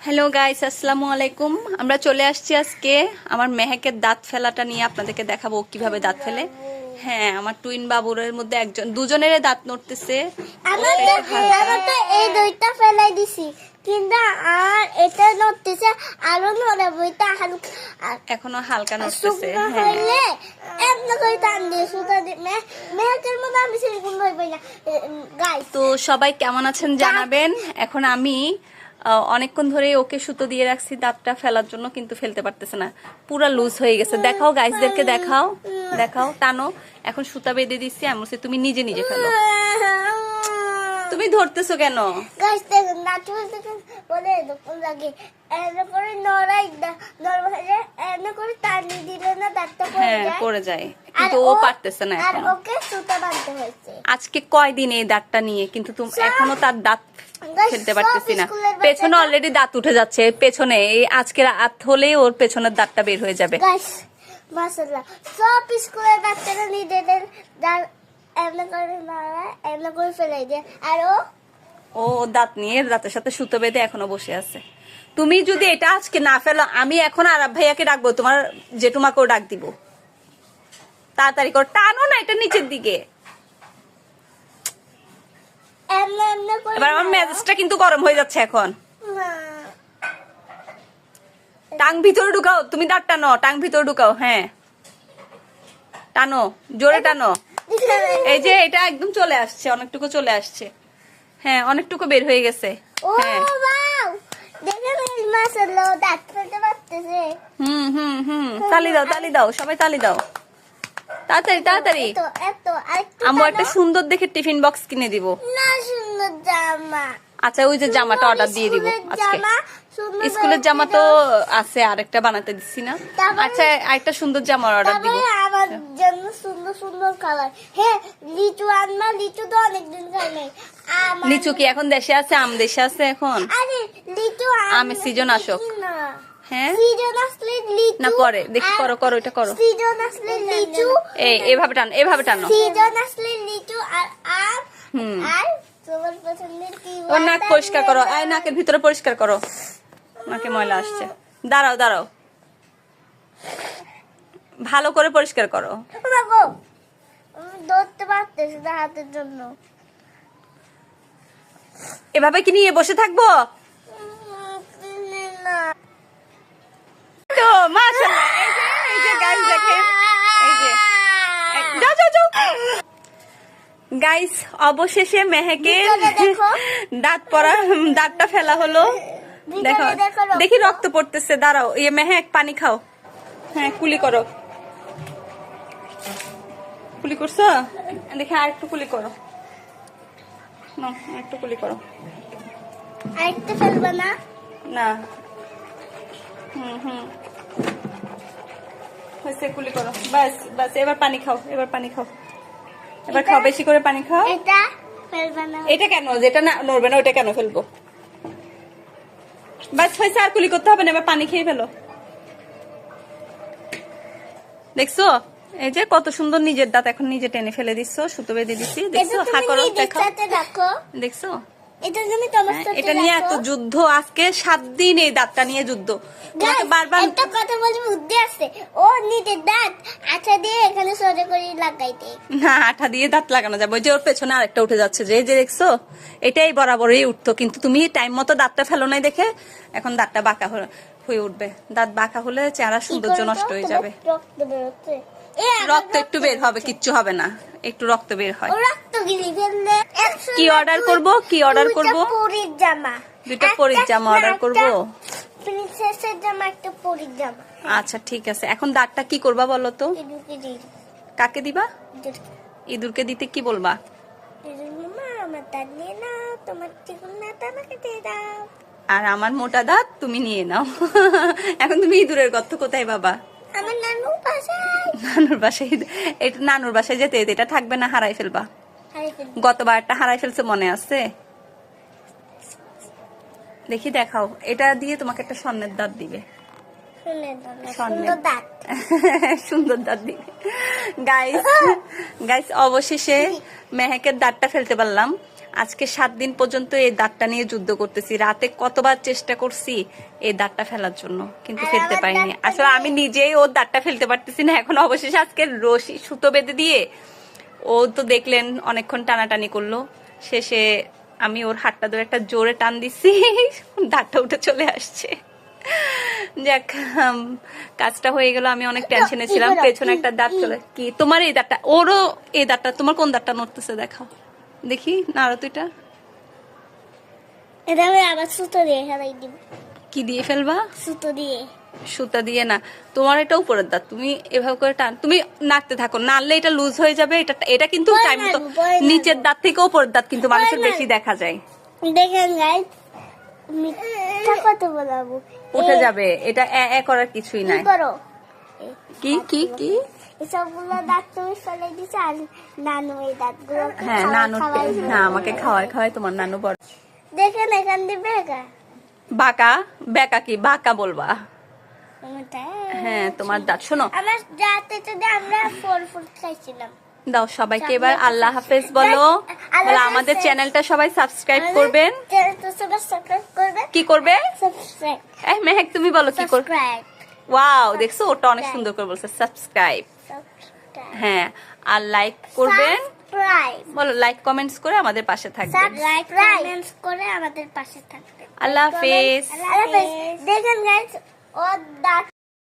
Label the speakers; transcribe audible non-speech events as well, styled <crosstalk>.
Speaker 1: Hello guys আসসালামু আলাইকুম আমরা চলে আসছি আজকে আমার মেহেকের দাঁত ফেলাটা নিয়ে আপনাদেরকে দেখাবো কীভাবে দাঁত ফেলে। হ্যাঁ আমার টুইন বাবুরের মধ্যে একজন দুজনের দাঁত নড়তেছে।
Speaker 2: আমার তো এই দুইটা ফেলাই দিছি। কিন্তু আর এটা নড়তেছে আরও নড়াবো এটা হালকা
Speaker 1: এখনও হালকা নড়তেছে হ্যাঁ।
Speaker 2: হইলে এমন করে টান দিয়ে সুতা দিয়ে মেহেকের আমি সেরকম ভাবে না। গাইস
Speaker 1: তো সবাই কেমন আছেন জানাবেন। এখন আমি অনেকক্ষণ ধরে ওকে সুতো দিয়ে রাখছি দাঁতটা ফেলার জন্য কিন্তু ফেলতে পারতেছে না। পুরা লুজ হয়ে গেছে। দেখাও গাইসদেরকে দেখাও। দেখাও টানো। এখন সুতা বেঁধে দিচ্ছি আমি তুমি নিজে নিজে ফেলো। তুমি ধরতেছো কেন?
Speaker 2: করে
Speaker 1: হ্যাঁ
Speaker 2: যায়।
Speaker 1: যায়। কিন্তু ও পারতেছে না এখন। আজকে কয়দিন এই দাঁতটা নিয়ে? কিন্তু তুমি এখনও তার দাঁত ফেলতে পারতেছি না। পেছনে অলরেডি দাঁত উঠে যাচ্ছে। পেছনে এই আজকে রাত হলেই ওর পেছনের দাঁতটা বের হয়ে যাবে।
Speaker 2: মাশাআল্লাহ। সব স্কুলের বাচ্চারা নিজেদের এমন করে নড়ায় এমন করে ফেলে দেয়। আর ও?
Speaker 1: ও দাঁত নিয়ে দাঁতের সাথে সুতো বেঁধে এখনও বসে আছে। তুমি যদি এটা আজকে না ফেলো আমি এখন আরাব ভাইয়াকে ডাকবো তোমার জেঠুমাকেও ডাক দিব। তাড়াতাড়ি করো টানো না এটা নিচের দিকে। এবার আমার মেজাজটা কিন্তু গরম হয়ে যাচ্ছে এখন। টাং ভিতরে ঢুকাও তুমি দাঁত টানো টাং ভিতরে ঢুকাও হ্যাঁ। টানো জোরে টানো। <laughs> এই যে এটা একদম চলে আসছে অনেকটুকু চলে আসছে। হ্যাঁ অনেকটুকু বের হয়ে গেছে। হ্যাঁ। হুম হুম হুম তালি দাও তালি দাও সবাই তালি দাও। তাড়াতাড়ি তাড়াতাড়ি। আমু একটা সুন্দর দেখে টিফিন বক্স কিনে দিব।
Speaker 2: না সুন্দর জামা।
Speaker 1: আচ্ছা ওই যে জামাটা অর্ডার দিয়ে দিব
Speaker 2: স্কুলের
Speaker 1: আজকে।
Speaker 2: জামা,
Speaker 1: স্কুলের জামা তো। আছে আরেকটা বানাতে দিচ্ছি না। আচ্ছা আরেকটা সুন্দর জামার অর্ডার দিব।
Speaker 2: জন্য সুন্দর সুন্দর কালার হ্যাঁ লিচু আনবা লিচু তো অনেকদিন খাই নাই
Speaker 1: লিচু কি এখন দেশে আছে আম দেশে আছে এখন।
Speaker 2: আরে লিচু
Speaker 1: আমের season আসুক। হ্যাঁ?
Speaker 2: সিজন আসলে লিচু
Speaker 1: না পরে দেখি করো করো এটা করো।
Speaker 2: সিজন আসলে লিচু
Speaker 1: এই এভাবে টানো এভাবে টানো।
Speaker 2: সিজন আসলে লিচু আর আম আর তোমার পছন্দের কি
Speaker 1: ওর নাক পরিষ্কার করো আয় নাকের ভিতরে পরিষ্কার করো। নাকে ময়লা আসছে। দাঁড়াও দাঁড়াও। ভালো করে পরিষ্কার করো।
Speaker 2: ধরতে পারতেছি না হাতের জন্য।
Speaker 1: এভাবে কি নিয়ে বসে থাকব? তো গাইস অবশেষে
Speaker 2: মেহেকে
Speaker 1: দাঁত পড়া দাঁতটা ফেলা হলো। দেখো
Speaker 2: দেখো।
Speaker 1: দেখি রক্ত পড়তেছে দাঁড়াও। ইয়ে মেহেক পানি খাও। হ্যাঁ কুলি করো। কুলি করছ? দেখি আর একটু কুলি করো। না একটু কুলি করো।
Speaker 2: আরেকটা ফেলবা না?
Speaker 1: না। হুম হুম। হয়েছে কুলি করো। বাস বাস এবার পানি খাও এবার পানি খাও। এবার খাও বেশি করে পানি খাও।
Speaker 2: এটা ফেলবা না।
Speaker 1: এটা কেন? যেটা না নড়বে না ওটা কেন ফেলব? বাস হয়েছে আর কুলি করতে হবে না এবার পানি খেয়ে ফেলো। দেখছ? এই যে কত সুন্দর নিজের দাঁত এখন নিজে টেনে ফেলে দিচ্ছ সুতো বেঁধে দিচ্ছি। দেখছ?
Speaker 2: এটা
Speaker 1: হ্যাঁ, নিয়ে এত যুদ্ধ আজকে সাত দিন এই দাঁতটা নিয়ে যুদ্ধ। বারবার
Speaker 2: একটা কথা বলতে বুদ্ধি আছে। ও নিজের দাঁত আঠা দিয়ে এখানে সোজা করে লাগাইতে।
Speaker 1: না আঠা দিয়ে দাঁত লাগানো যাবে। ওই যে ওর পেছনে আরেকটা উঠে যাচ্ছে যে যে দেখছ? এটাই বরাবরই উঠতো। কিন্তু তুমি টাইম মতো দাঁতটা ফেলো নাই দেখে এখন দাঁতটা বাঁকা হয়ে- উঠবে। দাঁত বাঁকা হলে চেহারা সৌন্দর্য নষ্ট হয়ে যাবে।
Speaker 2: রক্ত
Speaker 1: একটু বের হবে কিচ্ছু হবে না। একটু রক্ত বের হয়। কি
Speaker 2: অর্ডার
Speaker 1: করব? কি
Speaker 2: অর্ডার
Speaker 1: করব?
Speaker 2: পরীর জামা।
Speaker 1: দুটো পরীর জামা অর্ডার করব?
Speaker 2: প্রিন্সেসের জামা একটা পরীর জামা।
Speaker 1: আচ্ছা ঠিক আছে। এখন দাঁতটা কি করবা বলো তো? কাকে দিবা। ইঁদুরকে। দিতে কি বলবা? আর আমার মোটা দাঁত তুমি নিয়ে নাও। <laughs> এখন তুমি ইঁদুরের গর্ত কোথায় বাবা
Speaker 2: আমার নানু পাশায়
Speaker 1: নানুর বাসায় এটা <laughs> নানুর বাসায় যেতে এটা থাকবে না হারাই ফেলবা। হারাই ফেলছে মনে আছে? দেখি দেখাও এটা দিয়ে তোমাকে একটা স্বর্ণের দাঁত দিবে। <laughs>
Speaker 2: সুন্দর দাঁত।
Speaker 1: দিবে। গাইস গাইস <laughs> অবশেষে মেহেকের দাঁতটা ফেলতে পারলাম। আজকে সাত দিন পর্যন্ত এই দাঁতটা নিয়ে যুদ্ধ করতেছি। রাতে কতবার চেষ্টা করছি এই দাঁতটা ফেলার জন্য কিন্তু ফেলতে পারিনি। আসলে আমি নিজেই ওর দাঁতটা ফেলতে পারতেছি না এখন অবশেষে আজকে রশি সুতো বেঁধে দিয়ে ও তো দেখলেন অনেকক্ষণ টানাটানি করল। শেষে আমি ওর হাতটা ধরে একটা জোরে টান দিছি দাঁতটা উঠে চলে আসছে। যাক কাজটা হয়ে গেল আমি অনেক টেনশনে ছিলাম পেছনে একটা দাঁত চলে কি? তোমার এই দাঁতটা ওরও এই দাঁতটা তোমার কোন দাঁতটা নড়তেছে দেখাও। দেখি নাড়ো তো এটা।
Speaker 2: এটা আমি আবার সুতো দিয়ে ফেলাই দিব।
Speaker 1: কি দিয়ে ফেলবা?
Speaker 2: সুতো দিয়ে।
Speaker 1: সুতা দিয়ে না। তোমার এটা উপরের দাঁত তুমি এভাবে করে টান। তুমি নাড়তে থাকো নাড়লে এটা লুজ হয়ে যাবে এটা এটা কিন্তু টাইম মতো
Speaker 2: নাড়বো।
Speaker 1: নিচের দাঁত থেকে উপরের দাঁত কিন্তু মানুষের বেশি দেখা যায়।
Speaker 2: দেখেন গাইজ মিথ্যা কথা বলাবো।
Speaker 1: উঠে যাবে এটা এ করার কিছুই নাই। কি কি কি?
Speaker 2: এসবগুলো দাঁত তুমি ফেলে আর নানু এই দাঁতগুলো
Speaker 1: হ্যাঁ নানু হ্যাঁ আমাকে খাওয়ায় খাওয়ায় তোমার নানু বড়।
Speaker 2: দেখেন এখান দিয়ে বেগা
Speaker 1: বাঁকা? বেকা কি? বাঁকা বলবা? হ্যাঁ তোমার দাঁত শোনো।
Speaker 2: আমার দাঁতে যদি আমরা ফল ফুল খাইছিলাম।
Speaker 1: দাও সবাইকে এবার আল্লাহ হাফেজ বলো। বলো আমাদের চ্যানেলটা সবাই সাবস্ক্রাইব করবেন। কি করবে? মেহেক তুমি বলো কি করবে ওয়াও দেখছ ওটা অনেক সুন্দর করে বলছে সাবস্ক্রাইব। হ্যাঁ আর লাইক করবেন। বলো লাইক কমেন্টস করে আমাদের পাশে থাকবেন।
Speaker 2: লাইক কমেন্টস করে আমাদের পাশে থাকবেন।
Speaker 1: আল্লাহ হাফেজ।
Speaker 2: আল্লাহ হাফেজ। দেখেন গাইস ও দাঁত